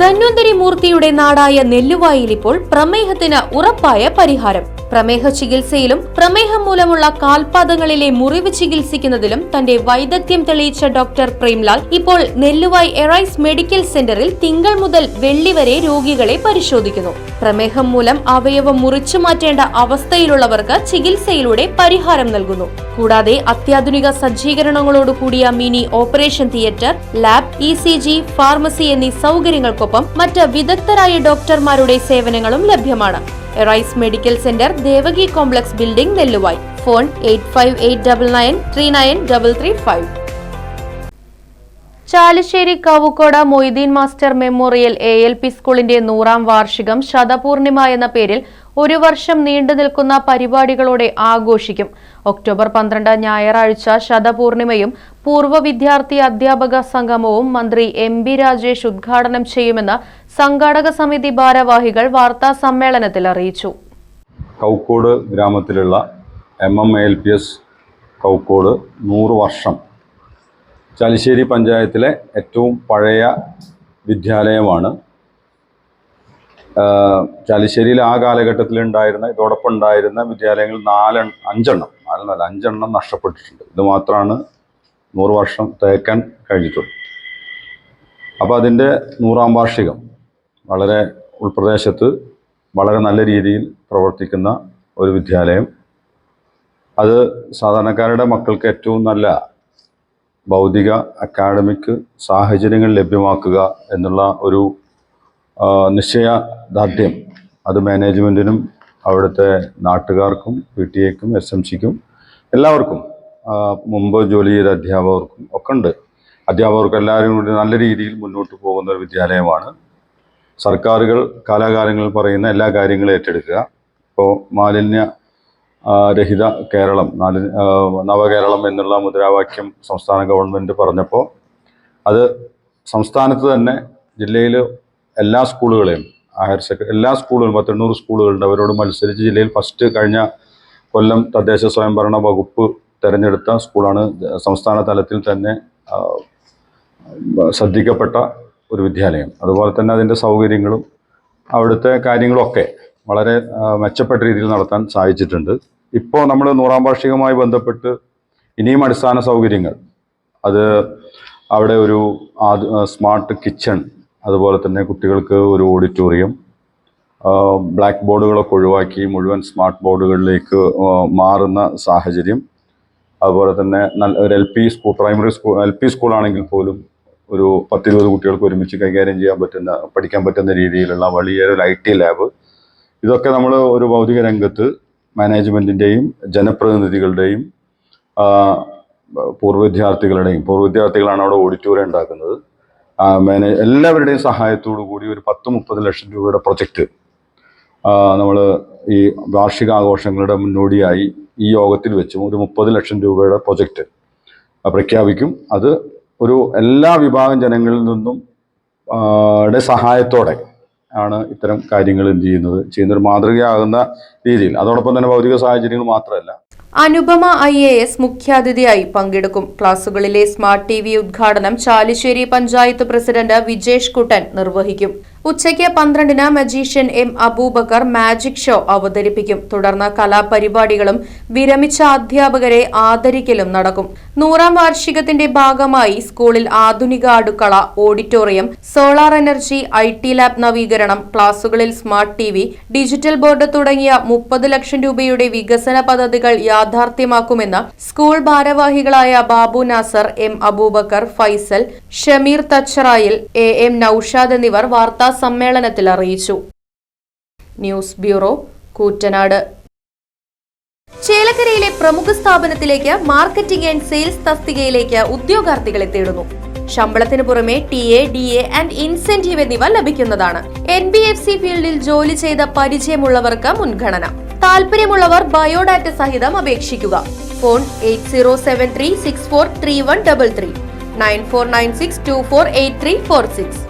ധന്വന്തരി മൂർത്തിയുടെ നാടായ നെല്ലുവായിൽ ഇപ്പോൾ പ്രമേഹത്തിന് ഉറപ്പായ പരിഹാരം. പ്രമേഹ ചികിത്സയിലും പ്രമേഹം മൂലമുള്ള കാൽപാദങ്ങളിലെ മുറിവ് ചികിത്സിക്കുന്നതിലും തന്റെ വൈദഗ്ധ്യം തെളിയിച്ച ഡോക്ടർ പ്രേംലാൽ ഇപ്പോൾ നെല്ലുവായി എറൈസ് മെഡിക്കൽ സെന്ററിൽ തിങ്കൾ മുതൽ വെള്ളി വരെ രോഗികളെ പരിശോധിക്കുന്നു. പ്രമേഹം മൂലം അവയവം മുറിച്ചു മാറ്റേണ്ട അവസ്ഥയിലുള്ളവർക്ക് ചികിത്സയിലൂടെ പരിഹാരം നൽകുന്നു. കൂടാതെ അത്യാധുനിക സജ്ജീകരണങ്ങളോടുകൂടിയ mini operation theatre lab E C G pharmacy എന്നീ സൗകര്യങ്ങൾക്കൊപ്പം മറ്റ് വിദഗ്ധരായ ഡോക്ടർമാരുടെ സേവനങ്ങളും ലഭ്യമാണ്. Arise medical centre Devaki complex building Nelluvayi. Phone eight five eight double nine three nine double three five. Chalissery Kavukkode Moideen master memorial A L P സ്കൂളിന്റെ നൂറാം വാർഷികം ശതപൂർണിമ എന്ന പേരിൽ ഒരു വർഷം നീണ്ടു നിൽക്കുന്ന പരിപാടികളോടെ ആഘോഷിക്കും. ഒക്ടോബർ പന്ത്രണ്ട് ഞായറാഴ്ച ശതപൂർണിമയും പൂർവ വിദ്യാർത്ഥി അധ്യാപക സംഗമവും മന്ത്രി എം ബി രാജേഷ് ഉദ്ഘാടനം ചെയ്യുമെന്ന് സംഘാടക സമിതി ഭാരവാഹികൾ വാർത്താ സമ്മേളനത്തിൽ അറിയിച്ചു. കൗക്കോട് ഗ്രാമത്തിലുള്ള M M L P S Kavukkode നൂറ് വർഷം ചാലിശ്ശേരി പഞ്ചായത്തിലെ ഏറ്റവും പഴയ വിദ്യാലയമാണ്. ചാലിശ്ശേരിയിൽ ആ കാലഘട്ടത്തിൽ ഉണ്ടായിരുന്ന ഇതോടൊപ്പം ഉണ്ടായിരുന്ന വിദ്യാലയങ്ങൾ നാല് അഞ്ചെണ്ണം നാലെണ്ണല്ല അഞ്ചെണ്ണം നഷ്ടപ്പെട്ടിട്ടുണ്ട്. ഇത് മാത്രമാണ് നൂറ് വർഷം തേക്കാൻ കഴിഞ്ഞിട്ടുള്ളത് അപ്പോൾ അതിന്റെ നൂറാം വാർഷികം വളരെ ഉൾപ്രദേശത്ത് വളരെ നല്ല രീതിയിൽ പ്രവർത്തിക്കുന്ന ഒരു വിദ്യാലയം. അത് സാധാരണക്കാരുടെ മക്കൾക്ക് ഏറ്റവും നല്ല ഭൗതിക അക്കാഡമിക് സാഹചര്യങ്ങൾ ലഭ്യമാക്കുക എന്നുള്ള ഒരു നിശ്ചയ നിശ്ചയദാർഢ്യം അത് മാനേജ്മെന്റിനും അവിടുത്തെ നാട്ടുകാർക്കും പി ടി എക്കും എസ് എം സിക്കും എല്ലാവർക്കും മുമ്പ് ജോലി ചെയ്ത അധ്യാപകർക്കും ഒക്കെ ഉണ്ട് അധ്യാപകർക്ക് എല്ലാവരും കൂടി നല്ല രീതിയിൽ മുന്നോട്ട് പോകുന്ന ഒരു വിദ്യാലയമാണ്. സർക്കാരുകൾ കാലാകാലങ്ങളിൽ പറയുന്ന എല്ലാ കാര്യങ്ങളും ഏറ്റെടുക്കുക. ഇപ്പോൾ മാലിന്യ രഹിത കേരളം നാല് നവകേരളം എന്നുള്ള മുദ്രാവാക്യം സംസ്ഥാന ഗവൺമെന്റ് പറഞ്ഞപ്പോൾ അത് സംസ്ഥാനത്ത് തന്നെ ജില്ലയിൽ എല്ലാ സ്കൂളുകളെയും ഹയർ സെക്കൻഡറി എല്ലാ സ്കൂളുകളും പത്തെണ്ണൂറ് സ്കൂളുകളുണ്ട്. അവരോട് മത്സരിച്ച് ജില്ലയിൽ ഫസ്റ്റ് കഴിഞ്ഞ കൊല്ലം തദ്ദേശ സ്വയംഭരണ വകുപ്പ് തിരഞ്ഞെടുത്ത സ്കൂളാണ്. സംസ്ഥാന തലത്തിൽ തന്നെ ശ്രദ്ധിക്കപ്പെട്ട ഒരു വിദ്യാലയം. അതുപോലെ തന്നെ അതിന്റെ സൗകര്യങ്ങളും അവിടുത്തെ കാര്യങ്ങളൊക്കെ വളരെ മെച്ചപ്പെട്ട രീതിയിൽ നടത്താൻ സാധിച്ചിട്ടുണ്ട്. ഇപ്പോൾ നമ്മൾ നൂറാം വാർഷികവുമായി ബന്ധപ്പെട്ട് ഇനിയും അടിസ്ഥാന സൗകര്യങ്ങൾ. അത് അവിടെ ഒരു സ്മാർട്ട് കിച്ചൺ അതുപോലെ തന്നെ കുട്ടികൾക്ക് ഒരു ഓഡിറ്റോറിയം ബ്ലാക്ക് ബോർഡുകളൊക്കെ ഒഴിവാക്കി മുഴുവൻ സ്മാർട്ട് ബോർഡുകളിലേക്ക് മാറുന്ന സാഹചര്യം. അതുപോലെ തന്നെ നല്ല ഒരു L P school primary school L P സ്കൂളാണെങ്കിൽ പോലും ഒരു പത്തിരുപത് കുട്ടികൾക്ക് ഒരുമിച്ച് കൈകാര്യം ചെയ്യാൻ പറ്റുന്ന പഠിക്കാൻ പറ്റുന്ന രീതിയിലുള്ള വലിയൊരു ഐ ടി ലാബ്. ഇതൊക്കെ നമ്മൾ ഒരു ഭൗതിക രംഗത്ത് മാനേജ്മെന്റിന്റെയും ജനപ്രതിനിധികളുടെയും പൂർവ വിദ്യാർത്ഥികളുടെയും പൂർവ വിദ്യാർത്ഥികളാണ് അവിടെ ഓഡിറ്റോറിയം ഉണ്ടാക്കുന്നത്. മാനേജ് മാനേ എല്ലാവരുടെയും സഹായത്തോടു കൂടി ഒരു പത്ത് മുപ്പത് ലക്ഷം രൂപയുടെ പ്രൊജക്റ്റ് നമ്മൾ ഈ വാർഷികാഘോഷങ്ങളുടെ മുന്നോടിയായി ഈ യോഗത്തിൽ വെച്ചും ഒരു മുപ്പത് ലക്ഷം രൂപയുടെ പ്രൊജക്റ്റ് പ്രഖ്യാപിക്കും. അത് ഒരു എല്ലാ വിഭാഗം ജനങ്ങളിൽ നിന്നും സഹായത്തോടെ ആണ് ഇത്തരം കാര്യങ്ങൾ എന്ത് ചെയ്യുന്നത്? ചെയ്യുന്നൊരു മാതൃകയാകുന്ന രീതിയിൽ. അതോടൊപ്പം തന്നെ ഭൗതിക സാഹചര്യങ്ങൾ മാത്രമല്ല. അനുപമ ഐ എ എസ് മുഖ്യാതിഥിയായി പങ്കെടുക്കും. ക്ലാസുകളിലെ സ്മാർട്ട് ടി വി ഉദ്ഘാടനം ചാലിശ്ശേരി പഞ്ചായത്ത് പ്രസിഡന്റ് വിജേഷ് കുട്ടൻ നിർവഹിക്കും. ഉച്ചയ്ക്ക് പന്ത്രണ്ടിന് magician M Abubakar magic show അവതരിപ്പിക്കും. തുടർന്ന് കലാപരിപാടികളും വിരമിച്ച അധ്യാപകരെ ആദരിക്കലും നടക്കും. നൂറാം വാർഷികത്തിന്റെ ഭാഗമായി സ്കൂളിൽ ആധുനിക അടുക്കള auditorium solar energy I T lab നവീകരണം ക്ലാസുകളിൽ smart T V digital board തുടങ്ങിയ മുപ്പത് ലക്ഷം രൂപയുടെ വികസന പദ്ധതികൾ യാഥാർത്ഥ്യമാക്കുമെന്ന് സ്കൂൾ ഭാരവാഹികളായ Babu Nasar M Abubakar Faisal Shameer Thacharayil A M Naushad എന്നിവർ വാർത്താ സമ്മേളനത്തിൽ അറിയിച്ചു. News bureau Koottanad. ചേലക്കരയിലെ പ്രമുഖ സ്ഥാപനത്തിലേക്ക് മാർക്കറ്റിംഗ് ആൻഡ് സെയിൽസ് തസ്തികയിലേക്ക് ഉദ്യോഗാർത്ഥികളെ തേടുന്നു. ശമ്പളത്തിന് പുറമെ T A D A and incentive എന്നിവ ലഭിക്കുന്നതാണ്. എൻ ബി എഫ് സി ഫീൽഡിൽ ജോലി ചെയ്ത പരിചയമുള്ളവർക്ക് മുൻഗണന. താല്പര്യമുള്ളവർ ബയോഡാറ്റ സഹിതം അപേക്ഷിക്കുക. Phone eight zero seven three six four three one double three. Nine four nine six two four eight three four six